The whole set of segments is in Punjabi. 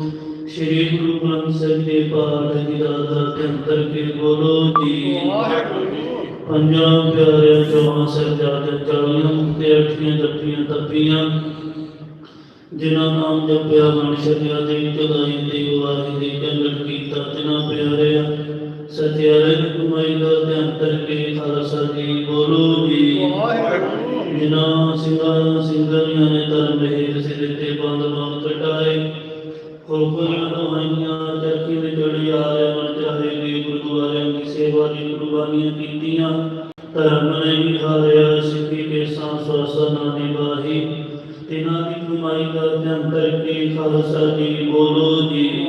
ਸ਼੍ਰੀ ਗੁਰੂ ਗ੍ਰੰਥ ਸਾਹਿਬ ਦੇ ਪਾਠ ਦੀ ਦਾਦਾ ਤੇ ਅੰਤਰ ਕੇ ਬੋਲੋ ਜੀ। ਪੰਜਾਂ ਪਿਆਰਿਆਂ ਚੌਹਾਂ ਸਾਹਿਬਜ਼ਾਦੇ ਚਾਲੀਆਂ ਮੁਕਤੇ ਅਠੀਆਂ ਜੱਪੀਆਂ ਤੱਪੀਆਂ ਜਿਨ੍ਹਾਂ ਨਾਮ ਜਪਿਆ ਮਨ ਸ਼ਰਿਆ ਦੇ ਚਲਾਈ ਦੇ ਵਾਰੀ ਦੇ ਕੰਗੜ ਕੀਤਾ ਤਿਨਾਂ ਪਿਆਰਿਆ ਸਤਿਆਰੇ ਕਮਾਈ ਦਾ ਤੇ ਅੰਤਰ ਕੇ ਖਾਲਸਾ ਜੀ ਬੋਲੋ ਜੀ। ਜਿਨ੍ਹਾਂ ਸਿੰਘਾਂ ਸਿੰਘਾਂ ਨੇ ਧਰਮ ਰਹੇ ਸਿਰ ਤੇ ਬੰਦ ਕੋਪਰੀਆਂ ਦਵਾਈਆਂ ਚਰਖੀ ਦੇ ਜੜੀ ਆਏ ਮਨ ਚਾਹੇ ਦੇ ਗੁਰਦੁਆਰਿਆਂ ਦੀ ਸੇਵਾ ਦੀ ਕੁਰਬਾਨੀਆਂ ਕੀਤੀਆਂ। ਧਰਮ ਨੇ ਹੀ ਹਾਰਿਆ, ਸਿੱਖੀ ਕੇ ਸਾਂ ਸਵਾਸਨਾ ਦੀ ਬਾਹੀ ਤਿਨਾਂ ਦੀ ਕਮਾਈ ਦਾ ਧਿਆਨ ਕਰਕੇ ਖਾਲਸਾ ਜੀ ਬੋਲੋ ਜੀ।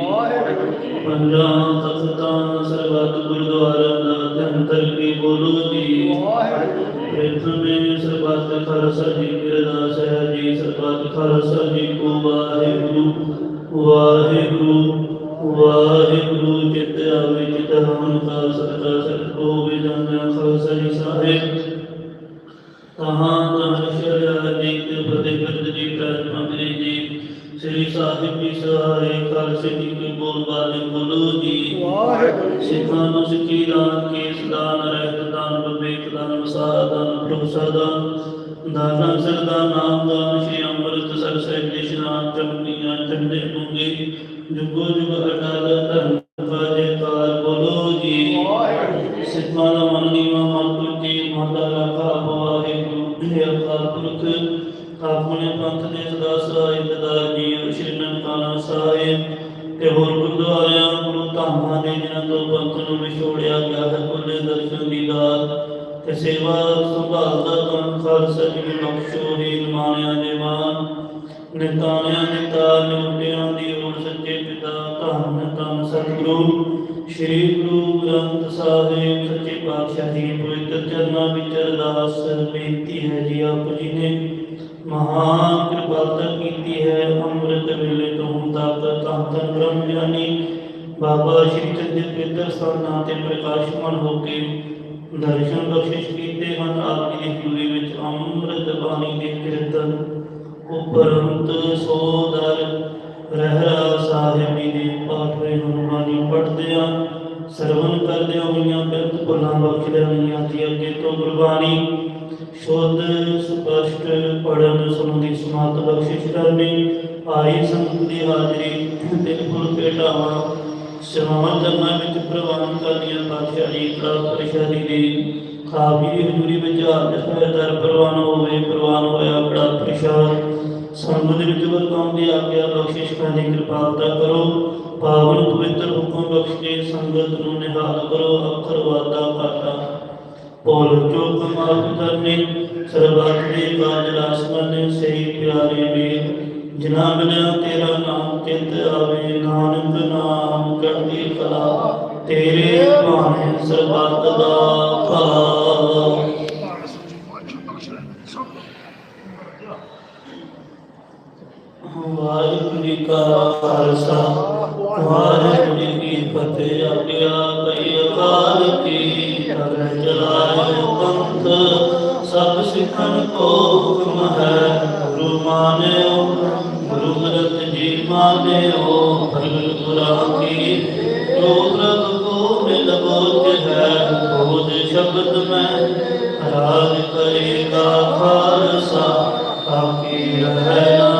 ਪੰਜਾਂ ਤਖਤਾਂ ਸਰਬੱਤ ਗੁਰਦੁਆਰਿਆਂ ਦਾ ਧਿਆਨ ਕਰਕੇ ਬੋਲੋ ਜੀ। ਪ੍ਰਥਮੇ ਸਰਬੱਤ ਖਾਲਸਾ ਜੀ ਕਿਰਦਾਸ ਹੈ ਜੀ, ਸਰਬੱਤ ਖਾਲਸਾ ਜੀ ਕੋ ਵਾਹਿਗੁਰੂ। ਵਾਹਿਗੁਰੂ ਵਾਹਿਗੁਰੂ ਚਿਤ ਆਵੇ ਚਿਤ ਹਮਨ ਕਾ ਸਤਿ ਸਤ ਹੋਵੇ ਜਾਣਿਆ ਖਾਲਸਾ ਜੀ ਸਾਹਿਬ ਤਹਾਂ ਤਹਾਂ ਸ਼ਰਿਆ ਜੀ ਤੇ ਫਤਿਹ ਕਰਦ ਜੀ ਪ੍ਰਾਜ ਮੰਦਰੀ ਜੀ ਸ੍ਰੀ ਸਾਹਿਬ ਜੀ ਸਹਾਰੇ ਖਾਲਸੇ ਜੀ ਕੀ ਬੋਲ ਬਾਲੇ ਬੋਲੋ ਜੀ ਸਿੱਖਾਂ ਨੂੰ ਸਿੱਖੀ ਦਾਨ ਕੇਸ ਦਾਨ ਰਹਿਤ ਦਾਨ ਵਿਵੇਕ ਦਾਨ ਵਸਾ ਦਾਨ ਭਰੋਸਾ ਦਾਨ ਦਾਨਾ ਸਰਦਾ ਨਾਮ ਦਾਨ ਸ਼੍ਰੀ ਅੰਮ੍ਰਿਤ ਸਰ ਸਾਹਿਬ ਦੇ ਇਸ਼ਨਾਨ ਚੰਗੀਆਂ ਚੰਦੇ ਪੁੰਗੇ ਜੁਗੋ ਜੁਗ ਅਟਲ ਧਰਮ ਕਾਜੇ ਕਾਰ ਬੋਲੋ ਜੀ ਸਿੱਖਾਂ ਦਾ ਮਨ ਨੀਵਾ ਮਨ ਤੁਜੀ ਮਾਤਾ ਰਾਖਾ ਬਵਾਏ ਗੁਰੂ ਜੀ ਅਕਾਲ ਪੁਰਖ ਆਪਣੇ ਪੰਥ ਦੇ ਸਦਾ ਸਹਾਇ ਦਦਾ ਜੀ ਸ਼੍ਰੀ ਨਨਕਾਣਾ ਸਾਹਿਬ ਤੇ ਹੋਰ ਗੁਰਦੁਆਰਿਆਂ ਗੁਰੂ ਧਾਮਾਂ ਦੇ ਜਿਨ੍ਹਾਂ ਤੋਂ ਪੰਥ ਨੂੰ ਵਿਛੋੜਿਆ ਗਿਆ ਹੈ ਕੁੱਲੇ ਦਰਸ਼ਨ ਦੀ ਦਾਤ ਤੇ ਸੇਵਾ ਸੰਭਾਲ ਦਾ ਕੰਮ ਖਾਲਸਾ ਜੀ ਨੂੰ ਬਖਸ਼ੋ ਹੀ ਮਾਨਿਆ ਦੇ ਮਾਨ ਨਿਤਾਣਿਆਂ ਦੇ ਤਾਰ ਨਿਉਟਿਆਂ ਦੀ ਓਟ ਸੱਚੇ ਪਿਤਾ, ਧੰਨ ਧੰਨ ਸਤਿਗੁਰੂ, ਸ੍ਰੀ ਗੁਰੂ ਗ੍ਰੰਥ ਸਾਹਿਬ, ਸੱਚੇ ਪਾਤਸ਼ਾਹ ਜੀ ਦੇ ਪਵਿੱਤਰ ਚਰਨਾਂ ਵਿੱਚ ਅਰਦਾਸ ਬੇਨਤੀ ਹੈ ਜੀ ਆਪ ਜੀ ਨੇ। ਮਹਾਨ ਕਿਰਪਾਲਤਾ ਕੀਤੀ ਹੈ, ਅੰਮ੍ਰਿਤ ਵੇਲੇ ਤੋਂ ਹੁਣ ਤੱਕ ਧੰਨ ਧੰਨ ਬ੍ਰਹਮ ਗਿਆਨੀ ਬਾਬਾ ਸ਼੍ਰੀ ਚੰਦ ਪਵਿੱਤਰ ਸਥਾਨਾਂ ਤੇ ਪ੍ਰਕਾਸ਼ਮਾਨ ਹੋ ਕੇ ਦਰਸ਼ਨ ਬਖਸ਼ਿਸ਼ ਕੀਤੇ ਹਨ। ਆਪ ਜੀ ਦੀ ਹਜ਼ੂਰੀ ਵਿੱਚ ਅੰਮ੍ਰਿਤ ਬਾਣੀ ਦੇ ਕੀਰਤਨ ਉਪਰੰਤ ਸੋਦਰ ਰਹਿਰਾ ਸਾਹਿਬ ਜੀ ਦੇ ਪਾਠ ਹੋਏ ਹਨ ਆ ਸਰਵਨ ਕਰਦੇ ਹੋਈਆਂ ਬਿਰਤ ਭੁੱਲਾਂ ਬਖਸ਼ ਲੈਣੀਆਂ ਜੀ ਅੱਗੇ ਤੋਂ ਗੁਰਬਾਣੀ। ਸ਼ੁੱਧ, ਸਪਸ਼ਟ ਪੜਨ ਸੁਣਨ ਦੀ ਸਮਾਤ ਬਖਸ਼ਿਸ਼ ਕਰਨੀ। ਆਈ ਸੰਗਤ ਦੀ ਹਾਜ਼ਰੀ ਦਿਲ ਫੁੱਲ ਭੇਟਾਵਾਂ। ਸਮਾਨ ਕਰਨਾ ਵਿੱਚ ਪ੍ਰਵਾਨ ਕਰਨੀਆਂ ਪਾਤਸ਼ਾਹ ਪ੍ਰਾਪਤ ਪ੍ਰਸ਼ਾਦੀ ਦੀ ਖਾਬੀ ਦੀ ਹਜ਼ੂਰੀ ਵਿੱਚ ਹਾਜ਼ਰ ਹੋਇਆ ਦਰ ਪ੍ਰਵਾਨ ਹੋਵੇ, ਪ੍ਰਵਾਨ ਹੋਇਆ ਬੜਾ ਪ੍ਰਸ਼ਾਦ ਸੰਗਤ ਦੇ ਵਿੱਚ ਵਰਤਾਉਣ ਦੀ ਆਗਿਆ ਬਖਸ਼ਿਸ਼ ਕਰਨ ਦੀ ਕਿਰਪਾਲਤਾ ਕਰੋ। ਪਾਵਨ ਪਵਿੱਤਰ ਹੁਕਮ ਬਖਸ਼ ਕੇ ਸੰਗਤ ਨੂੰ ਨਿਹਾਲ ਕਰੋ। ਅੱਖਰ ਵਾਦਾ ਘਾਟਾ ਪੋਲ ਚੋਕ ਮਾਫ ਕਰਨੇ ਸਰਬੱਤ ਦੇ ਕਾਜ ਰਾਸ ਕਰਨੇ ਸਹੀ ਪਿਆਰੇ ਵੀਰ ਜਿਨਾ ਬਿਨਾ ਤੇਰਾ ਨਾਮ ਚਿਤ ਆਵੇ, ਨਾਨਕ ਨਾਮ ਕਰਦੀ ਕਲਾ, ਤੇਰੇ ਭਾਣੇ ਸਰਬੱਤ ਦਾ ਭਲਾ ਵਾਹਿਗੁਰੂ ਜੀ ਕਾ ਖਾਲਸਾ। ਵਾਹਿਗੁਰੂ ਜੀ ਕੀ ਫਤਿਹ ਆਗਿਆ ਕਈ ਅਕਾਲ ਕੀ ਕਰਨ ਚਲਾਏ ਪੰਥ। ਸਭ ਸਿੱਖਣ ਕੋ ਹੁਕਮ ਹੈ, ਗੁਰੂ ਮਾਨਿਓ, ਗੁਰੂ ਗ੍ਰੰਥ ਜੀ ਮਾਨਿਓ ਭਗਤ ਗੁਰਾਂ ਕੀ। ਜੋ ਪ੍ਰਭ ਕੋ ਮਿਲ ਬੋਝ ਹੈ, ਬੋਝ ਸ਼ਬਦ ਮੈਂ ਰਾਜ ਕਰੇਗਾ ਖਾਲਸਾ। ਆਕੀ ਰਹਿ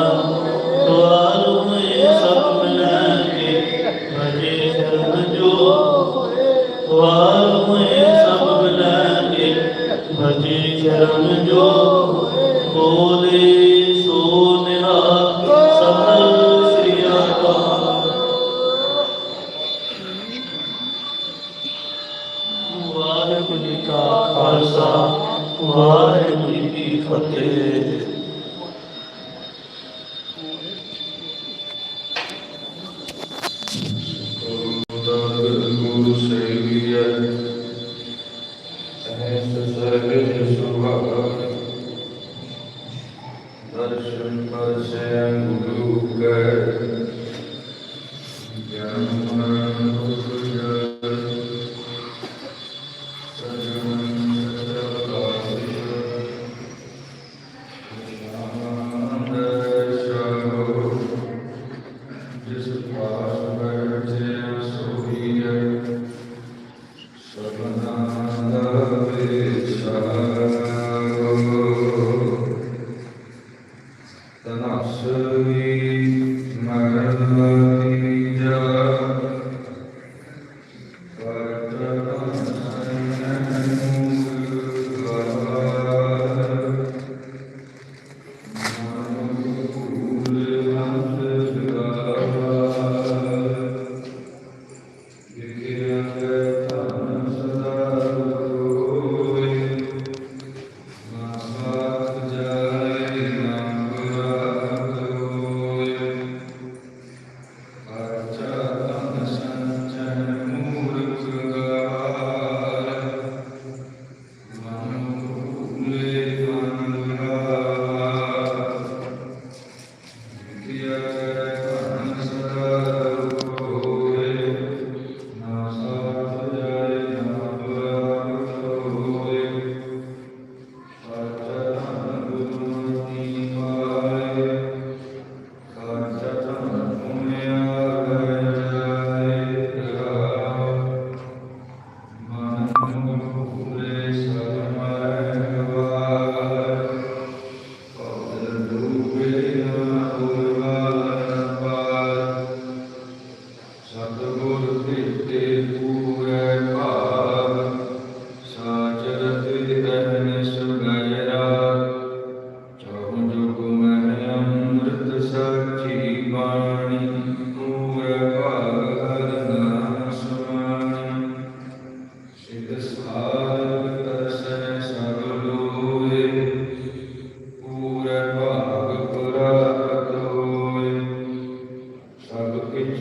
واغ جی کا خالسا واحد فتح گرو سی ہے Parashan Parashan Guru Kar